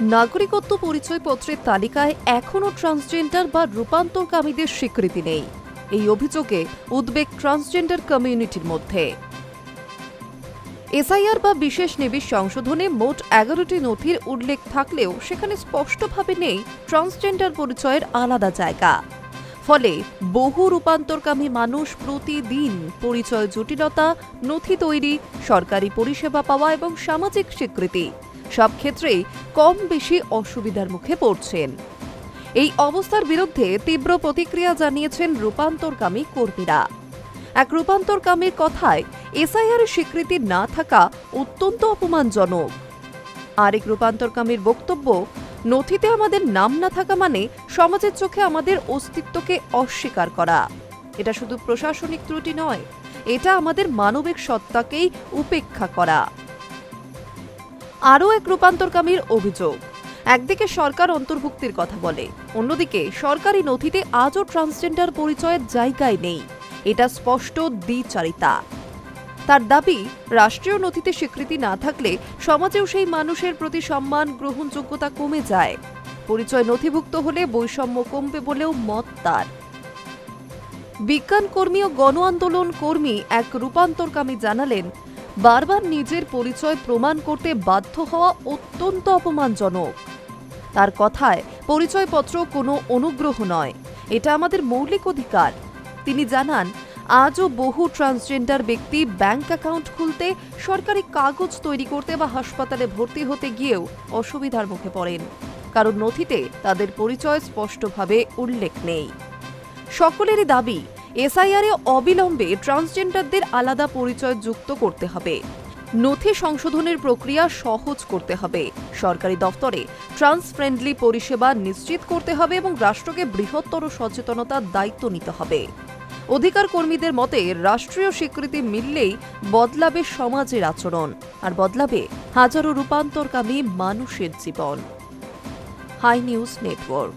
নাগরিকত্ব পরিচয়পত্রের তালিকায় এখনও ট্রান্সজেন্ডার বা রূপান্তরকামীদের স্বীকৃতি নেই। এই অভিযোগে উদ্বেগ ট্রান্সজেন্ডার কমিউনিটির মধ্যে। এসআইআর বা বিশেষ নিবিশ সংশোধনে মোট এগারোটি নথির উল্লেখ থাকলেও সেখানে স্পষ্টভাবে নেই ট্রান্সজেন্ডার পরিচয়ের আলাদা জায়গা। ফলে বহু রূপান্তরকামী মানুষ প্রতিদিন পরিচয় জটিলতা, নথি তৈরি, সরকারি পরিষেবা পাওয়া এবং সামাজিক স্বীকৃতি সব ক্ষেত্রেই কম বেশি অসুবিধার মুখে পড়ছেন। এই অবস্থার বিরুদ্ধে তীব্র প্রতিক্রিয়া জানিয়েছেন রূপান্তরকামী কর্মীরা। এক রূপান্তরকামীর কথায় এসআইআর স্বীকৃতি না থাকা অত্যন্ত অপমানজনক। আরেক রূপান্তরকামীর বক্তব্য, নথিতে আমাদের নাম না থাকা মানে সমাজের চোখে আমাদের অস্তিত্বকে অস্বীকার করা। এটা শুধু প্রশাসনিক ত্রুটি নয়, এটা আমাদের মানবিক সত্তাকেই উপেক্ষা করা। আরও এক রূপান্তরকামীর অভিযোগ। একদিকে সরকার অন্তর্ভুক্তির কথা বলে, অন্যদিকে সরকারি নথিতে আজও ট্রান্সজেন্ডার পরিচয়ের জায়গায় নেই। এটা স্পষ্ট দ্বিচারিতা। তার দাবি, রাষ্ট্রীয় নথিতে স্বীকৃতি না থাকলে সমাজেও সেই মানুষের প্রতি সম্মান, গ্রহণযোগ্যতা কমে যায়। পরিচয় নথিভুক্ত হলে বৈষম্য কমবে বলেও মত তার। বিজ্ঞান কর্মী ও গণ আন্দোলন কর্মী এক রূপান্তরকামী জানালেন বারবার নিজের পরিচয় প্রমাণ করতে বাধ্য হওয়া অত্যন্ত অপমানজনক। তার কথায় পরিচয়পত্র কোনো অনুগ্রহ নয়। এটা আমাদের মৌলিক অধিকার। তিনি জানান, আজও বহু ট্রান্সজেন্ডার ব্যক্তি ব্যাংক অ্যাকাউন্ট খুলতে, সরকারি কাগজ তৈরি করতে বা হাসপাতালে ভর্তি হতে গিয়েও অসুবিধার মুখে পড়েন। কারণ নথিতে তাদের পরিচয় স্পষ্টভাবে উল্লেখ নেই। সকলেরই দাবি এসআইআরে অবিলম্বে ট্রান্সজেন্ডারদের আলাদা পরিচয় যুক্ত করতে হবে। নথি সংশোধনের প্রক্রিয়া সহজ করতে হবে। সরকারি দফতরে ট্রান্স ফ্রেন্ডলি পরিষেবা নিশ্চিত করতে হবে এবং রাষ্ট্রকে বৃহত্তর সচেতনতার দায়িত্ব নিতে হবে। অধিকার কর্মীদের মতে, রাষ্ট্রীয় স্বীকৃতি মিললেই বদলাবে সমাজের আচরণ, আর বদলাবে হাজারো রূপান্তরকামী মানুষের জীবন। High news network.